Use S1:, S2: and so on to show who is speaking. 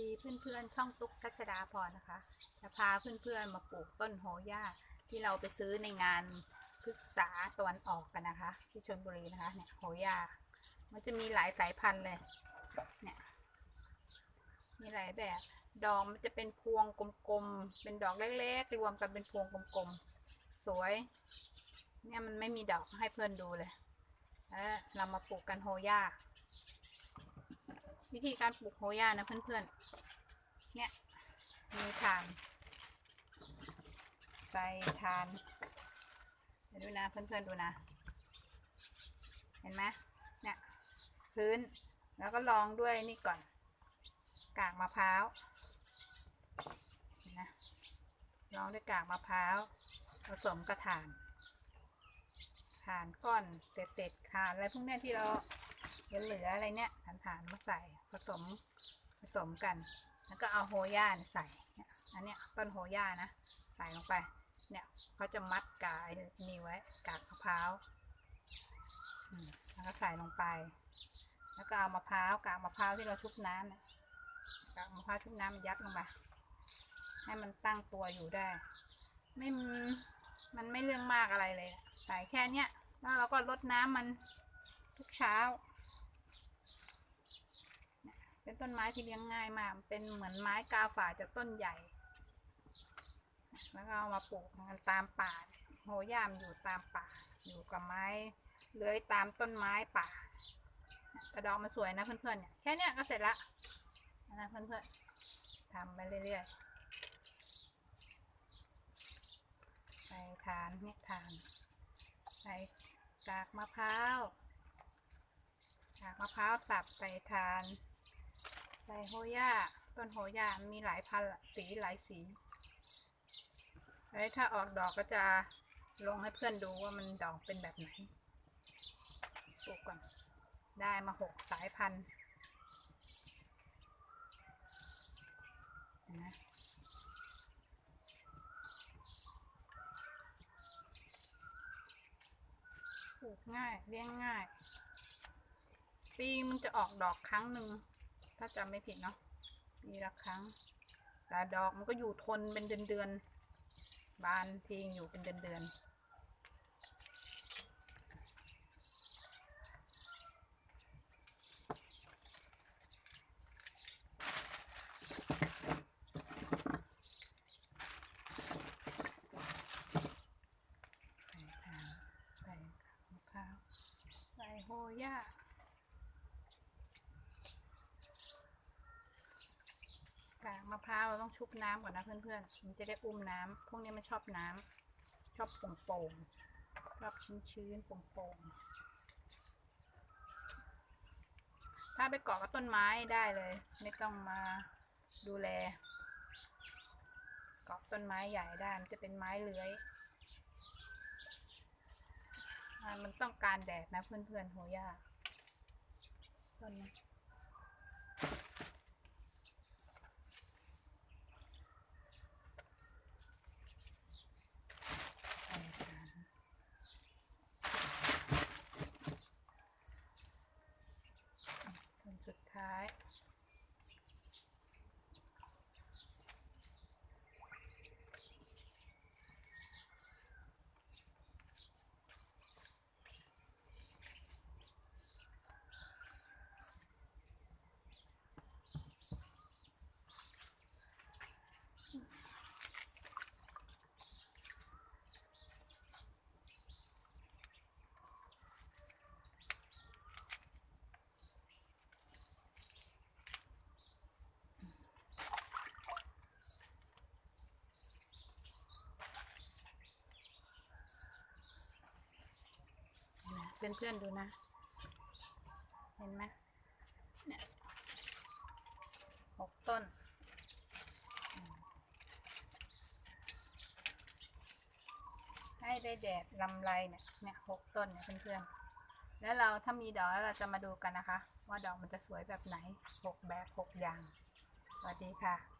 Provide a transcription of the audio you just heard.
S1: ดีเพื่อนๆช่องตุ๊กชัชดาพรนะคะ จะพาเพื่อนๆมาปลูกต้นโหย่าที่เราไปซื้อในงานพฤกษาตะวันออกกันนะคะ ที่ชลบุรีนะคะเนี่ยโหย่ามันจะมีหลายสายพันธุ์เลยเนี่ยมีหลายแบบ ดอกมันจะเป็นพวงกลมๆเป็นดอกเล็กๆรวมกันเป็นพวงกลมๆสวย เนี่ยมันไม่มีดอกให้เพื่อนดูเลยแล้วเรามาปลูกกันโฮย่า วิธีการปลูกโฮย่านะเพื่อนๆ เนี่ย มีทาน ใส่ทานเดี๋ยวดูนะเพื่อนๆดูนะ เห็นไหมเนี่ยพื้นแล้วก็รองด้วยนี่ก่อน กากมะพร้าวนะรองด้วยกากมะพร้าวผสมกระถานฐานก้อนเศษๆขาดอะไรพวกนี้ที่เรา เหลืออะไรเนี้ยฐานฐานมาใส่ผสมผสมกัน แล้วก็เอาโฮย่านใส่เนี่ยอันเนี้ยต้นโฮย่านะใส่ลงไป เนี่ยเขาจะมัดกายนี่ไว้กากมะพร้าวแล้วก็ใส่ลงไป แล้วก็เอามะพร้าวกากมะพร้าวที่เราชุบน้ำเนี่ยกากมะพร้าวชุบน้ำยัดลงไปให้มันตั้งตัวอยู่ได้ ไม่มันไม่เรื่องมากอะไรเลย ใส่แค่เนี้ยแล้วเราก็รดน้ำมัน ทุกเช้า เป็นต้นไม้ที่เลี้ยงง่ายมาก เป็นเหมือนไม้กาฝาจากต้นใหญ่ แล้วก็เอามาปลูกกันตามป่า โหย่ามอยู่ตามป่า อยู่กับไม้เลื้อยตามต้นไม้ป่าแต่ดอกมันสวยนะเพื่อนๆเนี่ย แค่เนี้ยก็เสร็จละนะเพื่อนๆทำไปเรื่อยๆใส่ทานเนี่ยทานใส่กากมะพร้าว กากมะพร้าวสับใส่ทาน ใส่โฮย่าต้นโฮย่ามีหลายพันธ์สีหลายสีแล้วถ้าออกดอกก็จะลงให้เพื่อนดูว่ามันดอกเป็นแบบไหนปลูกก่อน ได้มาหกสายพันธุ์นไหมปลูกง่ายเลี้ยงง่าย ปีมันจะออกดอกครั้งหนึ่ง ถ้าจำไม่ผิดเนาะปีละครั้ง แต่ดอกมันก็อยู่ทนเป็นเดือนๆบานทิ้งอยู่เป็นเดือนๆใส่ทานใส่มะพร้าวใส่โฮย่ากากมะพร้าวเราต้องชุบน้ำก่อนนะเพื่อนๆมันจะได้อุ้มน้ำพวกนี้มันชอบน้ำชอบโป่งๆชอบชื้นๆโป่งๆถ้าไปเกาะกับต้นไม้ได้เลย ไม่ต้องมาดูแลเกาะต้นไม้ใหญ่ได้มันจะเป็นไม้เลื้อยมันต้องการแดดนะเพื่อนๆโหย่าต้นนี้ส่ทานต้นสุดท้าย เพื่อนๆดูนะ เห็นไหมเนี่ยหกต้น ให้ได้แดดลำไรเนี่ยเนี่ยหกต้นเนี่ยเพื่อนๆ แล้วเราถ้ามีดอกแล้วเราจะมาดูกันนะคะ ว่าดอกมันจะสวยแบบไหนหกแบบหกอย่าง สวัสดีค่ะ